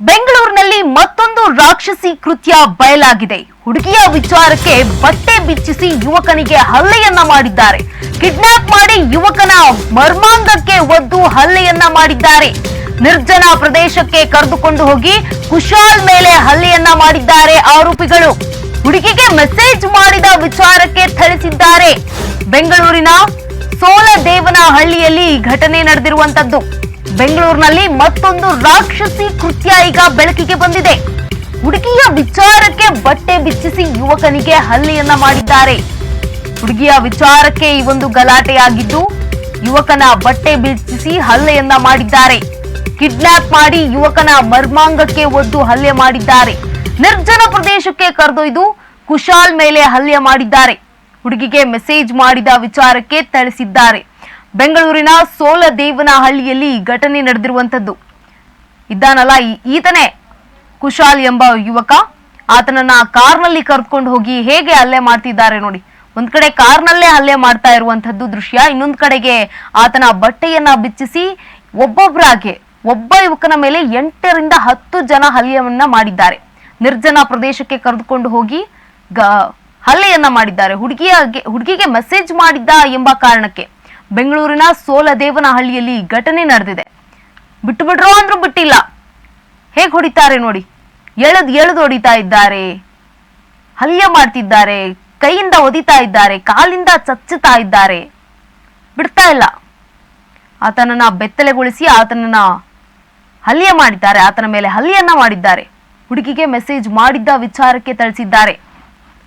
ಬೆಂಗಳೂರಿನಲ್ಲಿ ಮತ್ತೊಂದು ರಾಕ್ಷಸಿ ಕೃತ್ಯ ಬಯಲಾಗಿದೆ. ಹುಡುಗಿಯ ವಿಚಾರಕ್ಕೆ ಬಟ್ಟೆ ಬಿಚ್ಚಿಸಿ ಯುವಕನಿಗೆ ಹಲ್ಲೆಯನ್ನ ಮಾಡಿದ್ದಾರೆ. ಕಿಡ್ನಾಪ್ ಮಾಡಿ ಯುವಕನ ಮರ್ಮಾಂಗಕ್ಕೆ ಒದ್ದು ಹಲ್ಲೆಯನ್ನ ಮಾಡಿದ್ದಾರೆ. ನಿರ್ಜನ ಪ್ರದೇಶಕ್ಕೆ ಕರೆದುಕೊಂಡು ಹೋಗಿ ಕುಶಾಲ್ ಮೇಲೆ ಹಲ್ಲೆಯನ್ನ ಮಾಡಿದ್ದಾರೆ ಆರೋಪಿಗಳು. ಹುಡುಗಿಗೆ ಮೆಸೇಜ್ ಮಾಡಿದ ವಿಚಾರಕ್ಕೆ ಥಳಿಸಿದ್ದಾರೆ. ಬೆಂಗಳೂರಿನ ಸೋಲದೇವನಹಳ್ಳಿಯಲ್ಲಿ ಈ ಘಟನೆ ನಡೆದಿರುವಂತದ್ದು. ಬೆಂಗಳೂರಿನಲ್ಲಿ ಮತ್ತೊಂದು ರಾಕ್ಷಸಿ ಕೃತ್ಯ ಈಗ ಬೆಳಕಿಗೆ ಬಂದಿದೆ. ಹುಡುಗಿಯ ವಿಚಾರಕ್ಕೆ ಬಟ್ಟೆ ಬಿಚ್ಚಿಸಿ ಯುವಕನಿಗೆ ಹಲ್ಲೆಯನ್ನ ಮಾಡಿದ್ದಾರೆ. ಹುಡುಗಿಯ ವಿಚಾರಕ್ಕೆ ಈ ಒಂದು ಗಲಾಟೆಯಾಗಿದ್ದು ಯುವಕನ ಬಟ್ಟೆ ಬಿಚ್ಚಿಸಿ ಹಲ್ಲೆಯನ್ನ ಮಾಡಿದ್ದಾರೆ. ಕಿಡ್ನಾಪ್ ಮಾಡಿ ಯುವಕನ ಮರ್ಮಾಂಗಕ್ಕೆ ಒದ್ದು ಹಲ್ಲೆ ಮಾಡಿದ್ದಾರೆ. ನಿರ್ಜನ ಪ್ರದೇಶಕ್ಕೆ ಕರೆದೊಯ್ದು ಕುಶಾಲ್ ಮೇಲೆ ಹಲ್ಲೆ ಮಾಡಿದ್ದಾರೆ. ಹುಡುಗಿಗೆ ಮೆಸೇಜ್ ಮಾಡಿದ ವಿಚಾರಕ್ಕೆ ಥಳಿಸಿದ್ದಾರೆ. ಬೆಂಗಳೂರಿನ ಸೋಲದೇವನಹಳ್ಳಿಯಲ್ಲಿ ಘಟನೆ ನಡೆದಿರುವಂತದ್ದು ಇದ್ದಾನಲ್ಲ ಈತನೇ ಕುಶಾಲ್ ಎಂಬ ಯುವಕ. ಆತನನ್ನ ಕಾರ್ನಲ್ಲಿ ಕರ್ಕೊಂಡು ಹೋಗಿ ಹೇಗೆ ಹಲ್ಲೆ ಮಾಡ್ತಿದ್ದಾರೆ ನೋಡಿ. ಒಂದ್ ಕಡೆ ಕಾರ್ನಲ್ಲೇ ಹಲ್ಲೆ ಮಾಡ್ತಾ ಇರುವಂತದ್ದು ದೃಶ್ಯ, ಇನ್ನೊಂದ್ ಕಡೆಗೆ ಆತನ ಬಟ್ಟೆಯನ್ನ ಬಿಚ್ಚಿಸಿ ಒಬ್ಬೊಬ್ಬರಾಗೆ ಒಬ್ಬ ಯುವಕನ ಮೇಲೆ ಎಂಟರಿಂದ ಹತ್ತು ಜನ ಹಲ್ಲೆಯನ್ನ ಮಾಡಿದ್ದಾರೆ. ನಿರ್ಜನ ಪ್ರದೇಶಕ್ಕೆ ಕರೆದುಕೊಂಡು ಹೋಗಿ ಗ, ಹಲ್ಲೆಯನ್ನ ಮಾಡಿದ್ದಾರೆ. ಹುಡುಗಿಯ ಹುಡುಗಿಗೆ ಮೆಸೇಜ್ ಮಾಡಿದ್ದ ಎಂಬ ಕಾರಣಕ್ಕೆ. ಬೆಂಗಳೂರಿನ ಸೋಲದೇವನಹಳ್ಳಿಯಲ್ಲಿ ಘಟನೆ ನಡೆದಿದೆ. ಬಿಟ್ಟು ಬಿಟ್ರೋ ಅಂದ್ರೂ ಬಿಟ್ಟಿಲ್ಲ. ಹೇಗ್ ಹೊಡಿತಾರೆ ನೋಡಿ. ಎಳೆದು ಎಳೆದು ಹೊಡಿತಾ ಇದ್ದಾರೆ. ಹಲ್ಯ ಮಾಡ್ತಿದ್ದಾರೆ. ಕೈಯಿಂದ ಒದಿತಾ ಇದ್ದಾರೆ. ಕಾಲಿಂದ ಚಚ್ಚುತ್ತಾ ಇದ್ದಾರೆ. ಬಿಡ್ತಾ ಇಲ್ಲ. ಆತನನ್ನ ಬೆತ್ತಲೆಗೊಳಿಸಿ ಆತನನ್ನ ಹಲ್ಯ ಮಾಡಿದ್ದಾರೆ. ಆತನ ಮೇಲೆ ಹಲ್ಯನ್ನ ಮಾಡಿದ್ದಾರೆ. ಹುಡುಗಿಗೆ ಮೆಸೇಜ್ ಮಾಡಿದ್ದ ವಿಚಾರಕ್ಕೆ ತಿಳಿಸಿದ್ದಾರೆ.